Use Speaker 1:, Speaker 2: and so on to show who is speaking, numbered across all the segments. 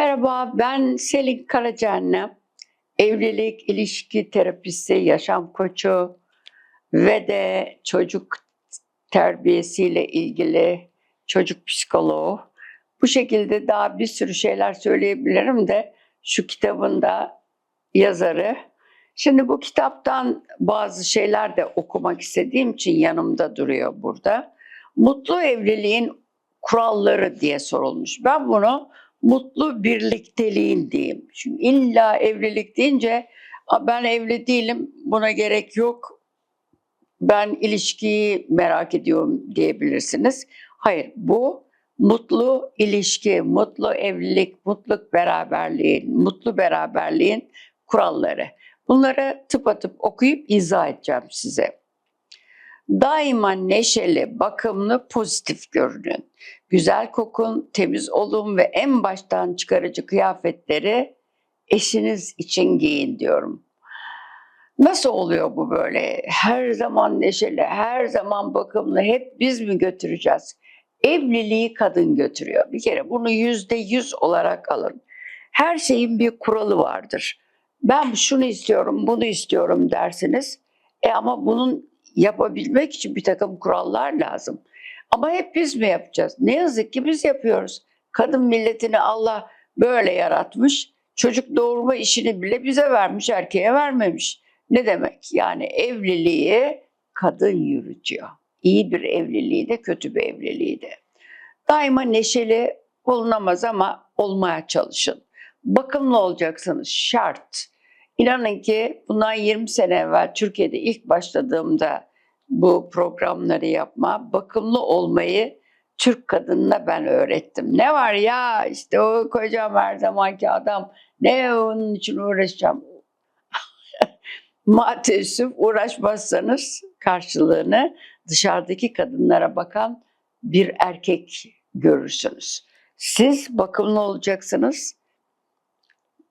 Speaker 1: Merhaba, ben Selin Karacaanne. Evlilik, ilişki terapisti, yaşam koçu ve de çocuk terbiyesiyle ilgili çocuk psikoloğu. Bu şekilde daha bir sürü şeyler söyleyebilirim de şu kitabın da yazarı. Şimdi bu kitaptan bazı şeyler de okumak istediğim için yanımda duruyor burada. Mutlu evliliğin kuralları diye sorulmuş. Ben bunu mutlu birlikteliğin diyeyim. Çünkü illa evlilik deyince "Aa, ben evli değilim buna gerek yok. Ben ilişkiyi merak ediyorum diyebilirsiniz. Hayır bu mutlu ilişki, mutlu evlilik, mutlu beraberliğin, mutlu beraberliğin kuralları. Bunları tıpatıp okuyup izah edeceğim size. Daima neşeli, bakımlı, pozitif görünün. Güzel kokun, temiz olun ve en baştan çıkarıcı kıyafetleri eşiniz için giyin diyorum. Nasıl oluyor bu böyle? Her zaman neşeli, her zaman bakımlı, hep biz mi götüreceğiz? Evliliği kadın götürüyor. Bir kere bunu yüzde yüz olarak alın. Her şeyin bir kuralı vardır. Ben şunu istiyorum, bunu istiyorum dersiniz. E ama bunun yapabilmek için bir takım kurallar lazım. Ama hep biz mi yapacağız? Ne yazık ki biz yapıyoruz. Kadın milletini Allah böyle yaratmış. Çocuk doğurma işini bile bize vermiş, erkeğe vermemiş. Ne demek? Yani evliliği kadın yürütüyor. İyi bir evliliği de kötü bir evliliği de. Daima neşeli olunamaz ama olmaya çalışın. Bakımlı olacaksınız şart. İnanın ki bundan 20 sene evvel Türkiye'de ilk başladığımda bu programları yapma, bakımlı olmayı Türk kadınına ben öğrettim. Ne var ya işte o kocam her zamanki adam ne onun için uğraşacağım. Maalesef uğraşmazsanız karşılığını dışarıdaki kadınlara bakan bir erkek görürsünüz. Siz bakımlı olacaksınız,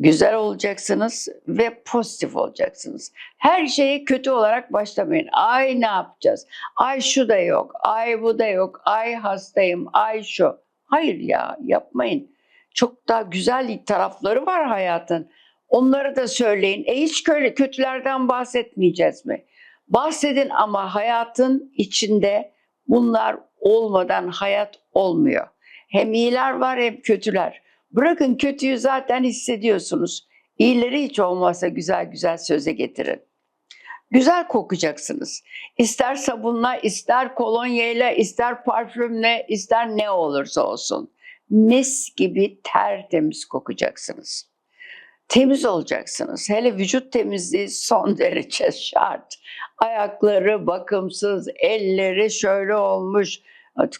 Speaker 1: güzel olacaksınız ve pozitif olacaksınız. Her şeye kötü olarak başlamayın. Ay ne yapacağız? Ay şu da yok, ay bu da yok, ay hastayım, ay şu. Hayır ya yapmayın. Çok daha güzel tarafları var hayatın. Onları da söyleyin. E hiç kötü- kötülerden bahsetmeyeceğiz mi? Bahsedin ama hayatın içinde bunlar olmadan hayat olmuyor. Hem iyiler var hem kötüler. Bırakın kötüyü zaten hissediyorsunuz. İyileri hiç olmazsa güzel güzel söze getirin. Güzel kokacaksınız. İster sabunla, ister kolonyayla, ister parfümle, ister ne olursa olsun. Mis gibi tertemiz kokacaksınız. Temiz olacaksınız. Hele vücut temizliği son derece şart. Ayakları bakımsız, elleri şöyle olmuş,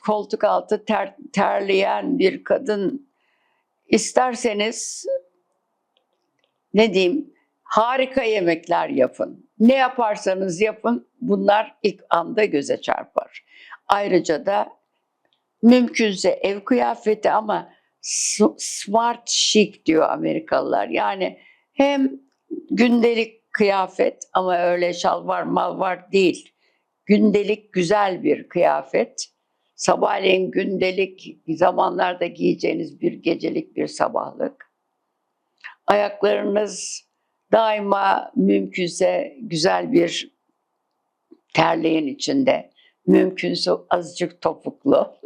Speaker 1: koltuk altı ter, terleyen bir kadın İsterseniz ne diyeyim harika yemekler yapın. Ne yaparsanız yapın bunlar ilk anda göze çarpar. Ayrıca da mümkünse ev kıyafeti ama smart chic diyor Amerikalılar. Yani hem gündelik kıyafet ama öyle şalvar malvar değil. Gündelik güzel bir kıyafet. Sabahleyin gündelik zamanlarda giyeceğiniz bir gecelik bir sabahlık. Ayaklarınız daima mümkünse güzel bir terliğin içinde. Mümkünse azıcık topuklu.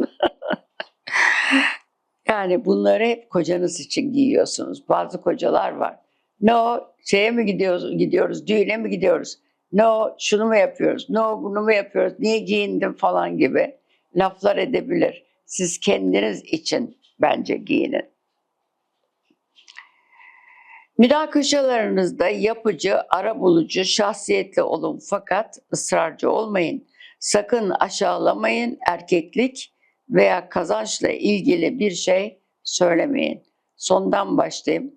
Speaker 1: yani bunları hep kocanız için giyiyorsunuz. Bazı kocalar var. No, şeye mi gidiyoruz, gidiyoruz, düğüne mi gidiyoruz? No, şunu mu yapıyoruz? No, bunu mu yapıyoruz? Niye giyindim falan gibi laflar edebilir. Siz kendiniz için bence giyinin. Münakaşalarınızda yapıcı, arabulucu, şahsiyetli olun fakat ısrarcı olmayın. Sakın aşağılamayın, erkeklik veya kazançla ilgili bir şey söylemeyin. Sondan başlayayım.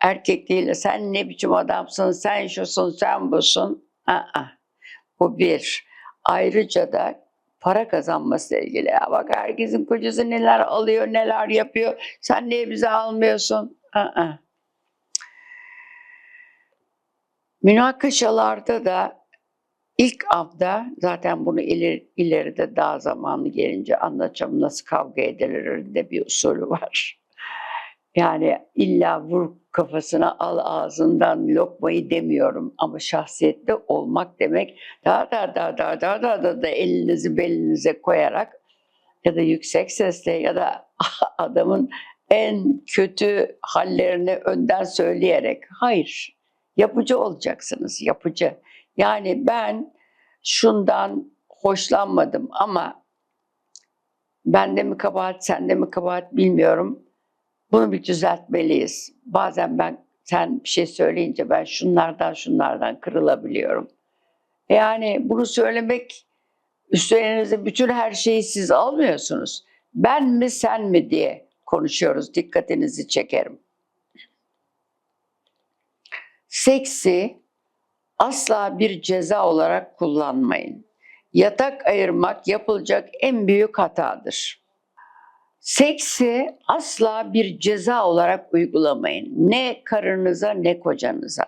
Speaker 1: Erkekliğiyle sen ne biçim adamsın, sen şusun, sen busun. Aa, bu bir. Ayrıca da para kazanmasıyla ilgili. Ya bak herkesin kocası neler alıyor, neler yapıyor. Sen niye bize almıyorsun? Aa. Münakaşalarda da ilk anda zaten bunu ileri, ileride daha zamanı gelince anlatacağım nasıl kavga edilir de bir usulü var. Yani illa vur kafasına al ağzından lokmayı demiyorum ama şahsiyetli olmak demek da da da da da da da, da elinizi belinize koyarak ya da yüksek sesle ya da adamın en kötü hallerini önden söyleyerek hayır yapıcı olacaksınız yapıcı. Yani ben şundan hoşlanmadım ama bende mi kabahat sende mi kabahat bilmiyorum. Bunu bir düzeltmeliyiz. Bazen ben sen bir şey söyleyince ben şunlardan şunlardan kırılabiliyorum. Yani bunu söylemek üstlerinize bütün her şeyi siz almıyorsunuz. Ben mi sen mi diye konuşuyoruz. Dikkatinizi çekerim. Seksi asla bir ceza olarak kullanmayın. Yatak ayırmak yapılacak en büyük hatadır. Seksi asla bir ceza olarak uygulamayın. Ne karınıza ne kocanıza.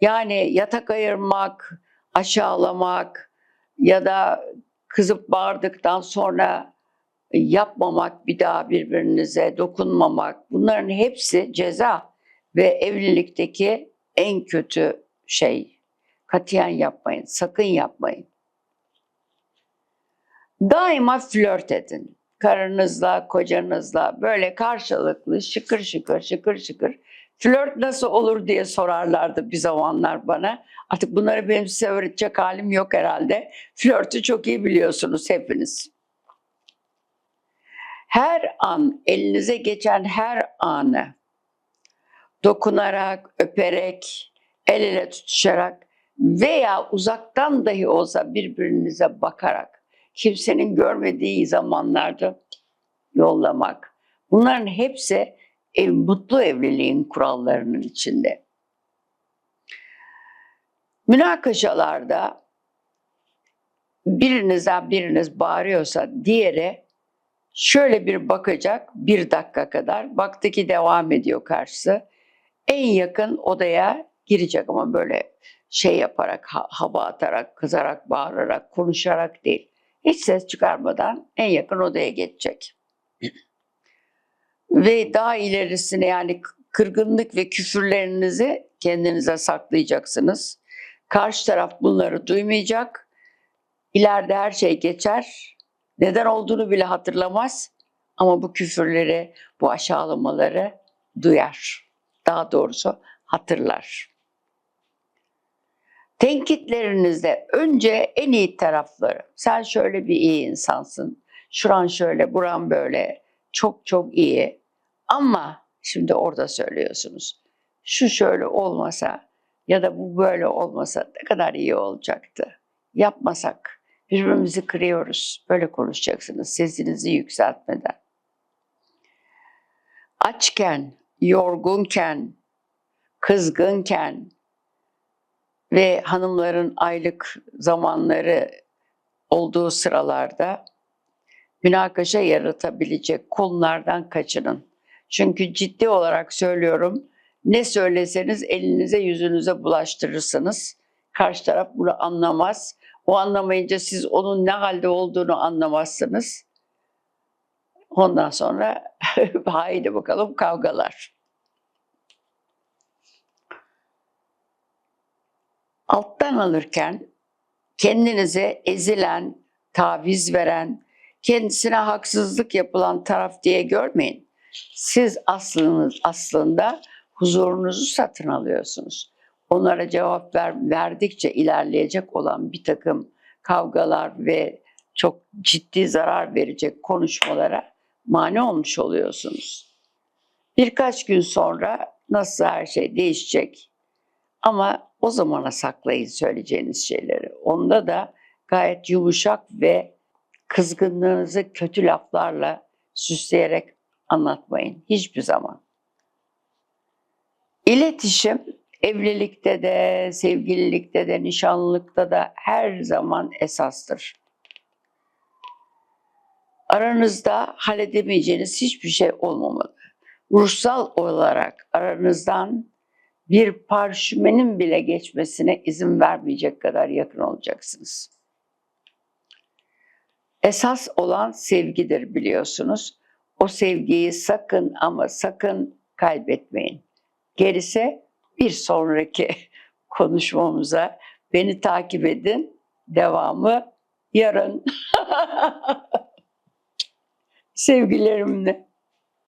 Speaker 1: Yani yatak ayırmak, aşağılamak ya da kızıp bağırdıktan sonra yapmamak, bir daha birbirinize dokunmamak bunların hepsi ceza ve evlilikteki en kötü şey. Katiyen yapmayın, sakın yapmayın. Daima flört edin. Karınızla, kocanızla böyle karşılıklı şıkır şıkır şıkır şıkır. Flört nasıl olur diye sorarlardı bir zamanlar bana. Artık bunları benim size öğretecek halim yok herhalde. Flörtü çok iyi biliyorsunuz hepiniz. Her an, elinize geçen her anı dokunarak, öperek, el ele tutuşarak veya uzaktan dahi olsa birbirinize bakarak kimsenin görmediği zamanlarda yollamak. Bunların hepsi ev, mutlu evliliğin kurallarının içinde. Münakaşalarda birinizden biriniz bağırıyorsa diğeri şöyle bir bakacak bir dakika kadar. Baktı ki devam ediyor karşısı. En yakın odaya girecek ama böyle şey yaparak, ha- hava atarak, kızarak, bağırarak, konuşarak değil. Hiç ses çıkarmadan en yakın odaya geçecek. Ve daha ilerisine yani kırgınlık ve küfürlerinizi kendinize saklayacaksınız. Karşı taraf bunları duymayacak. İleride her şey geçer. Neden olduğunu bile hatırlamaz. Ama bu küfürleri, bu aşağılamaları duyar. Daha doğrusu hatırlar. Tenkitlerinizde önce en iyi tarafları. Sen şöyle bir iyi insansın. Şuran şöyle, buran böyle. Çok çok iyi. Ama şimdi orada söylüyorsunuz. Şu şöyle olmasa ya da bu böyle olmasa ne kadar iyi olacaktı. Yapmasak birbirimizi kırıyoruz. Böyle konuşacaksınız sesinizi yükseltmeden. Açken, yorgunken, kızgınken, ve hanımların aylık zamanları olduğu sıralarda münakaşa yaratabilecek konulardan kaçının. Çünkü ciddi olarak söylüyorum ne söyleseniz elinize yüzünüze bulaştırırsınız. Karşı taraf bunu anlamaz. O anlamayınca siz onun ne halde olduğunu anlamazsınız. Ondan sonra haydi bakalım kavgalar. Alttan alırken kendinize ezilen, taviz veren, kendisine haksızlık yapılan taraf diye görmeyin. Siz aslında, aslında huzurunuzu satın alıyorsunuz. Onlara cevap ver, verdikçe ilerleyecek olan bir takım kavgalar ve çok ciddi zarar verecek konuşmalara mani olmuş oluyorsunuz. Birkaç gün sonra nasıl her şey değişecek ama o zamana saklayın söyleyeceğiniz şeyleri. Onda da gayet yumuşak ve kızgınlığınızı kötü laflarla süsleyerek anlatmayın hiçbir zaman. İletişim evlilikte de, sevgililikte de, nişanlılıkta da her zaman esastır. Aranızda halledemeyeceğiniz hiçbir şey olmamalı. Ruhsal olarak aranızdan bir parşümenin bile geçmesine izin vermeyecek kadar yakın olacaksınız. Esas olan sevgidir biliyorsunuz. O sevgiyi sakın ama sakın kaybetmeyin. Gerisi bir sonraki konuşmamıza beni takip edin. Devamı yarın. Sevgilerimle.